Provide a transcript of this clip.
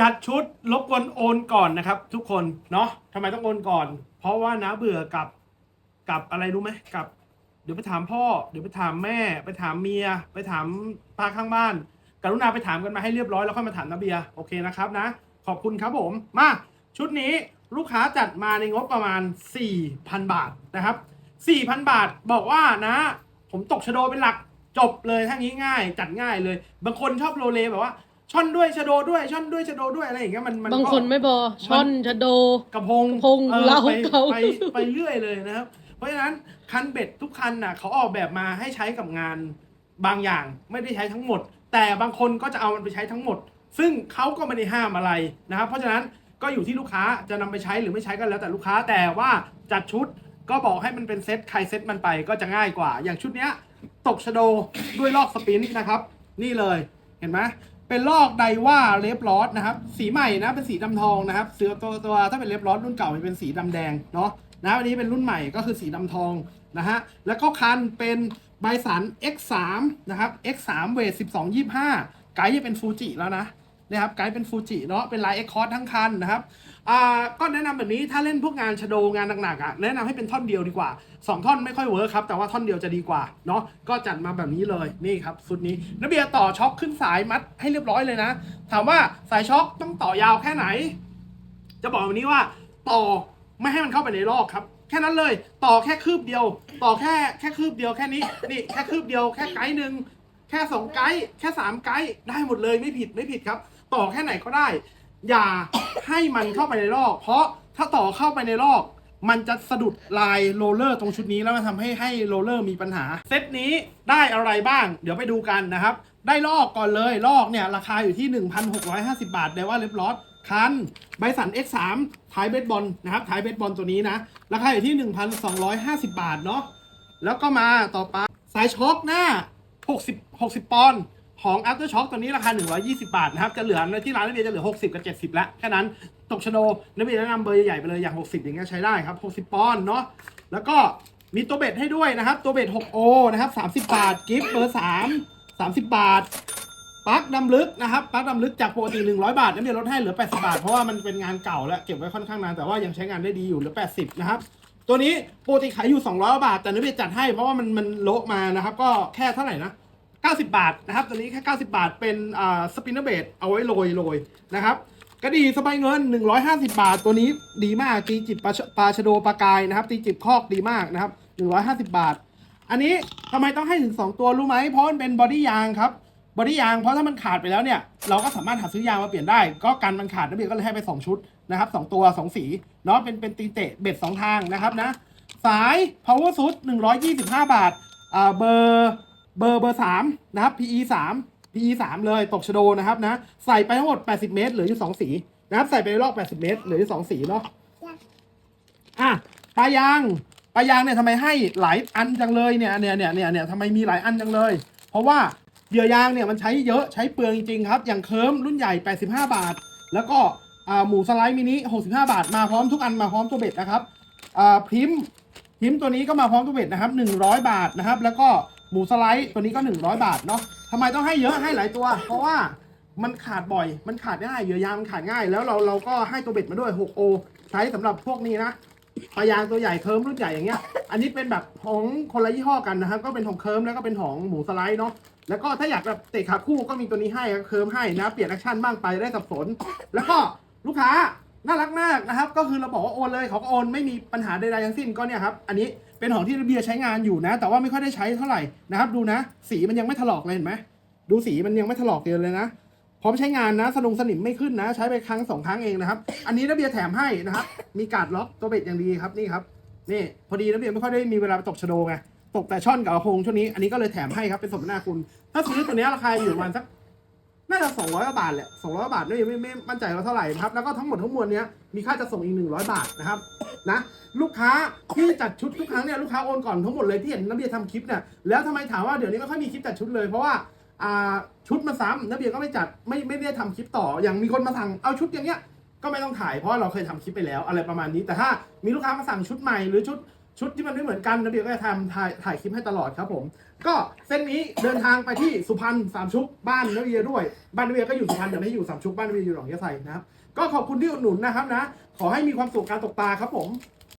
จัดชุดรบกวนโอนก่อนนะครับ ทุกคนเนาะทำไมต้องโอนก่อน เพราะว่านะเบื่อกับกับอะไรรู้ไหมกับ เดี๋ยวไปถามพ่อ เดี๋ยวไปถามแม่ ไปถามเมีย ไปถามป้าข้างบ้าน กรุณาไปถามกันมาให้เรียบร้อยแล้วค่อยมาถามนาเบียร์โอเคนะครับนะ ขอบคุณครับผมมาชุดนี้ลูกค้าจัดมาในงบประมาณ 4,000 บาทนะครับ 4,000 บาทบอกว่านะ ผมตกชะโดเป็นหลักจบเลยทั้งนี้ง่าย จัดง่ายเลย บางคนชอบโรเลแบบว่า ช่อนด้วยชะโดด้วยช่อนด้วยชะโดด้วยอะไรอย่างเงี้ยมันมันบางก็คนไม่บอช่อนชะโด กระพงกระพงออเล้าไปเกาไปไปเรื่อยเลยนะครับ เพราะฉะนั้นคันเบ็ดทุกคันน่ะเขาออกแบบมาให้ใช้กับงานบางอย่างไม่ได้ใช้ทั้งหมด แต่บางคนก็จะเอามันไปใช้ทั้งหมด ซึ่งเขาก็ไม่ได้ห้ามอะไรนะครับ เพราะฉะนั้นก็อยู่ที่ลูกค้าจะนำไปใช้หรือไม่ใช้ก็แล้วแต่ลูกค้าแต่ว่าจัดชุดก็บอกให้มันเป็นเซตใครเซตมันไปก็จะง่ายกว่า อย่างชุดเนี้ยตกชะโดด้วยลอกสปรินท์นะครับ นี่เลยเห็นไหม เป็นลอกไดว่าเลฟลอสนะครับ สีใหม่นะเป็นสีดำทองนะครับ เสือตัวตัวถ้าเป็นเลฟลอสรุ่นเก่ามันเป็นสีดำแดงเนาะนะอันนี้เป็นรุ่นใหม่ก็คือสีดำทองนะฮะแล้วก็คันเป็นไบสัน X3 นะครับ X3 เวท1225 ไกด์จะเป็นฟูจิแล้วนะ นะครับไกด์เป็นฟูจิเนาะเป็นไลายเอ็กคอร์ทั้งคันนะครับอ่าก็แนะนำแบบนี้ถ้าเล่นพวกงานชโดงานหนักๆอะแนะนำให้เป็นท่อนเดียวดีกว่าสองท่อนไม่ค่อยเวิร์คครับ แต่ว่าท่อนเดียวจะดีกว่าเนาะก็จัดมาแบบนี้เลยนี่ครับสุดนี้นักเบียร์ต่อช็อคขึ้นสายมัดให้เรียบร้อยเลยนะ ถามว่าสายช็อคต้องต่อยาวแค่ไหน จะบอกวันนี้ว่าต่อไม่ให้มันเข้าไปในลอกครับแค่นั้นเลยต่อแค่คืบเดียว ต่อแค่แค่คืบเดียวแค่นี้นี่แค่คืบเดียวแค่ไกด์หนึ่งแค่สองไกด์แค่สามไกด์ได้หมดเลยไม่ผิดไม่ผิดครับ ต่อแค่ไหนก็ได้ อย่าให้มันเข้าไปในลอก เพราะถ้าต่อเข้าไปในลอก มันจะสะดุดลายโรลเลอร์ตรงชุดนี้แล้วมันทำให้ให้โรลเลอร์มีปัญหา เซตนี้ได้อะไรบ้าง เดี๋ยวไปดูกันนะครับ ได้ลอกก่อนเลยลอกเนี่ยราคาอยู่ที่ 1,650 บาทเดว่าเล็บลอสคันไบสัน X3 ท้ายเบสบอลนะครับท้ายเบสบอลตัวนี้นะ ราคาอยู่ที่ 1,250 บาทเนาะแล้วก็มาต่อไปสายช็อคหน้า 60 60 ปอนด์ ของ After Shock ตัวนี้ราคา 120 บาทนะครับ จะเหลือที่ร้านนักเรียนจะเหลือ 60 กับ 70 แล้ว แค่นั้น ตกชโดนักเรียนแนะนำเบอร์ใหญ่ๆไปเลยอย่าง 60 อย่างเงี้ยใช้ได้ครับ 60 ปอนด์เนาะ แล้วก็มีตัวเบ็ดให้ด้วยนะครับ ตัวเบ็ด 6O นะครับ 30 บาท กิฟต์เบอร์ 3 30 บาทปลั๊กดำลึกนะครับปลั๊กดำลึกจากปกติ 100 บาทนักเรียนลดให้เหลือ 80 บาท เพราะว่ามันเป็นงานเก่าแล้วเก็บไว้ค่อนข้างนานแต่ว่ายังใช้งานได้ดีอยู่เหลือ 80 นะครับตัวนี้ปกติขายอยู่ 200 บาท แต่นักเรียนจัดให้เพราะว่ามันมันโละมานะครับ ก็แค่เท่าไหร่นะ 90 บาทนะครับตัวนี้แค่ 90 บาท เป็นอ่าสปินเนอร์เบดเอาไว้โรยโรยนะครับกระดีสบายเงิน 150 บาท ตัวนี้ดีมากตีจิบปลาชปลาชะโดปลากายนะครับตีจิบคอกดีมากนะครับ 150 บาท อันนี้ทำไมต้องให้ถึง 2 ตัวรู้ไหมเพราะมันเป็นบอดี้ยางครับบอดี้ยางเพราะถ้ามันขาดไปแล้วเนี่ยเราก็สามารถหาซื้อยางมาเปลี่ยนได้ ก็กันมันขาดนักเรียนก็เลยให้ไป 2 ชุดนะครับสองตัว 2 สีเนาะเป็นเป็นตีเตะเบ็ด 2 ทางนะครับนะสาย power suit 125 บาทอ่าเบอร์ เบอร์เบอร์สามนะครับ PE สาม PE สามเลยตกชโดนะครับนะ ใส่ไปทั้งหมด 80 เมตรเหลืออยู่สองสีนะครับใส่ไปรอบ 80 เมตรเหลืออยู่สองสีเนาะอะปลายางปลายางเนี่ยทำไมให้หลายอันจังเลยเนี่ยเนี่ยเนี่ยเนี่ยเนี่ยทำไมมีหลายอันจังเลย เพราะว่าเหยื่อยางเนี่ยมันใช้เยอะใช้เปลืองจริงๆครับ อย่างเคิร์มรุ่นใหญ่ 85 บาท แล้วก็หมูสไลด์มินิ 65 บาท มาพร้อมทุกอันมาพร้อมตัวเบ็ดนะครับพิมพ์พิมพ์ตัวนี้ก็มาพร้อมตัวเบ็ดนะครับ 100 บาทนะครับ แล้วก็ หมูสไลด์ตัวนี้ก็ 100 บาทเนาะทำไมต้องให้เยอะให้หลายตัว เพราะว่ามันขาดบ่อย มันขาดง่ายเหยื่อยางมันขาดง่าย แล้วเราเราก็ให้ตัวเบ็ดมาด้วย 6O ใช้สำหรับพวกนี้นะปลายางตัวใหญ่เคิร์มรุ่นใหญ่อย่างเงี้ย อันนี้เป็นแบบของคนละยี่ห้อกันนะครับ ก็เป็นของเคิร์มแล้วก็เป็นของหมูสไลด์เนาะ แล้วก็ถ้าอยากแบบเตะขาคู่ก็มีตัวนี้ให้เคิร์มให้นะ เปลี่ยนแอคชั่นบ้างไปได้สับสน แล้วก็ลูกค้าน่ารักมากนะครับ ก็คือเราบอกว่าโอนเลยเขาก็โอนไม่มีปัญหาใดๆทั้งสิ้นก็เนี่ยครับ อันนี้ เป็นของที่ระเบียร์ใช้งานอยู่นะ แต่ว่าไม่ค่อยได้ใช้เท่าไหร่นะครับ ดูนะ สีมันยังไม่ถลอกเลยเห็นไหมดูสีมันยังไม่ถลอกเลยเลยนะพร้อมใช้งานนะสนุงสนิมไม่ขึ้นนะ ใช้ไปครั้งสองครั้งเองนะครับ อันนี้ระเบียร์แถมให้นะครับ มีการ์ดล็อกตัวเบ็ดอย่างดีครับนี่ครับนี่พอดีระเบียร์ไม่ค่อยได้มีเวลาตกชะโดไงตกแต่ช่อนกับกระพงช่วงนี้อันนี้ก็เลยแถมให้ครับเป็นสมนาคุณ ถ้าซื้อตัวนี้ราคาอยู่ประมาณสัก น่าจะสองร้อยบาทแหละสองร้อยบาทไม่ไม่ไม่มั่นใจว่าเท่าไหร่นะครับ แล้วก็ทั้งหมดทั้งมวลเนี้ยมีค่าจะส่งอีกหนึ่งร้อยบาทนะครับนะลูกค้าที่จัดชุดทุกครั้งเนี่ยลูกค้าโอนก่อนทั้งหมดเลยที่เห็นนักเบียร์ทำคลิปเนี่ยแล้วทำไมถามว่าเดี๋ยวนี้ไม่ค่อยมีคลิปจัดชุดเลยเพราะว่าอ่าชุดมาซ้ำนักเบียร์ก็ไม่จัดไม่ไม่ได้ทำคลิปต่ออย่างมีคนมาสั่งเอาชุดอย่างเงี้ยก็ไม่ต้องถ่ายเพราะเราเคยทำคลิปไปแล้วอะไรประมาณนี้ แต่ถ้ามีลูกค้ามาสั่งชุดใหม่หรือชุด ชุดที่มันไม่เหมือนกันนะเบียร์ก็จะทำถ่ายถ่ายคลิปให้ตลอดครับผม ก็เส้นนี้เดินทางไปที่สุพรรณสามชุกบ้านนเบียด้วย บ้านนเบียก็อยู่สุพรรณแต่ไม่ได้อยู่สามชุกบ้านนเบียอยู่หนองยะไซนะครับ ก็ขอบคุณที่อุดหนุนนะครับนะ ขอให้มีความสุขการตกปลาครับผม